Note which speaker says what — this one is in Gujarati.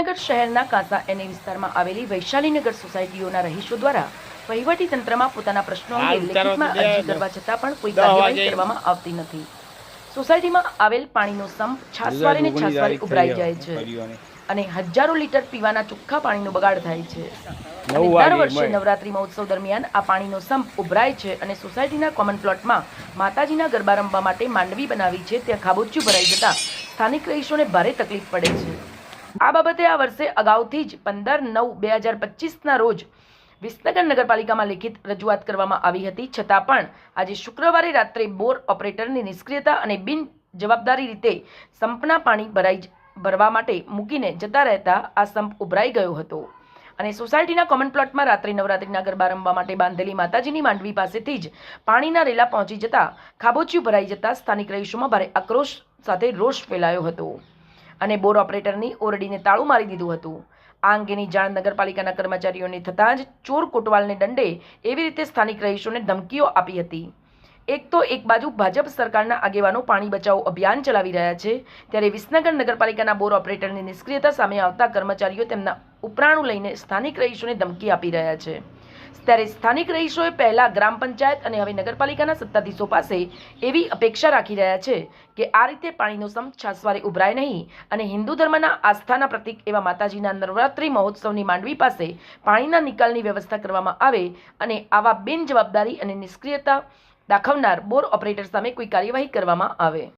Speaker 1: વિસનગર શહેરના કાંસા એની વિસ્તારમાં આવેલી વૈશાલીનગર સોસાયટીઓના રહીશો દ્વારા વહીવટી તંત્રમાં પોતાના પ્રશ્નો અંગે લેખિતમાં અરજી કરવા છતાં પણ કોઈ કાર્યવાહી કરવામાં આવતી નથી. સોસાયટીમાં આવેલ પાણીનો સંપ છાસવારે ને છાસવારે ઉભરાઈ જાય છે અને હજારો લીટર પીવાના ચોખ્ખા પાણીનો બગાડ થાય છે. દર વર્ષે. નવરાત્રી મહોત્સવ દરમિયાન આ પાણીનો સંપ ઉભરાય છે અને સોસાયટીના કોમન પ્લોટમાં માતાજીના ગરબા રમવા માટે માંડવી બનાવી છે ત્યાં ખાબોચિયું ભરાઈ જતા સ્થાનિક રહીશોને ભારે તકલીફ પડે છે. આ બાબતે આ વર્ષે અગાઉથી જ પંદર નવ બે હજાર પચીસના રોજ વિસનગર નગરપાલિકામાં લેખિત રજૂઆત કરવામાં આવી હતી. છતાં પણ આજે શુક્રવારે રાત્રે બોર ઓપરેટરની નિષ્ક્રિયતા અને બિન જવાબદારી રીતે સંપના પાણી ભરાઈ ભરવા માટે મૂકીને જતા રહેતા આ સંપ ઉભરાઈ ગયો હતો. અને સોસાયટીના કોમન પ્લોટમાં રાત્રે નવરાત્રિના ગરબા રમવા માટે બાંધેલી માતાજીની માંડવી પાસેથી જ પાણીના રેલા પહોંચી જતા ખાબોચિયું ભરાઈ જતા સ્થાનિક રહીશોમાં ભારે આક્રોશ સાથે રોષ ફેલાયો હતો. અને બોર ઓપરેટરની ઓરડીને તાળું મારી દીધું હતું. આ અંગેની જાણ નગરપાલિકાના કર્મચારીઓને થતાં જ ચોર કોટવાલને દંડે એવી રીતે સ્થાનિક રહીશોને ધમકીઓ આપી હતી. એક તો એક બાજુ ભાજપ સરકારના આગેવાનો પાણી બચાવો અભિયાન ચલાવી રહ્યા છે, ત્યારે વિસનગર નગરપાલિકાના બોર ઓપરેટરની નિષ્ક્રિયતા સામે આવતા કર્મચારીઓ તેમના ઉપરાણું લઈને સ્થાનિક રહીશોને ધમકી આપી રહ્યા છે. ત્યારે સ્થાનિક રહીશોએ પહેલા ગ્રામ પંચાયત અને હવે નગરપાલિકાના સત્તાધીશો પાસે એવી અપેક્ષા રાખી રહ્યા છે કે આ રીતે પાણીનો સમ છાસવારે ઉભરાય નહીં અને હિન્દુ ધર્મના આસ્થાના પ્રતીક એવા માતાજીના નવરાત્રિ મહોત્સવની માંડવી પાસે પાણીના નિકાલની વ્યવસ્થા કરવામાં આવે અને આવા બિનજવાબદારી અને નિષ્ક્રિયતા દાખવનાર બોર ઓપરેટર સામે કોઈ કાર્યવાહી કરવામાં આવે.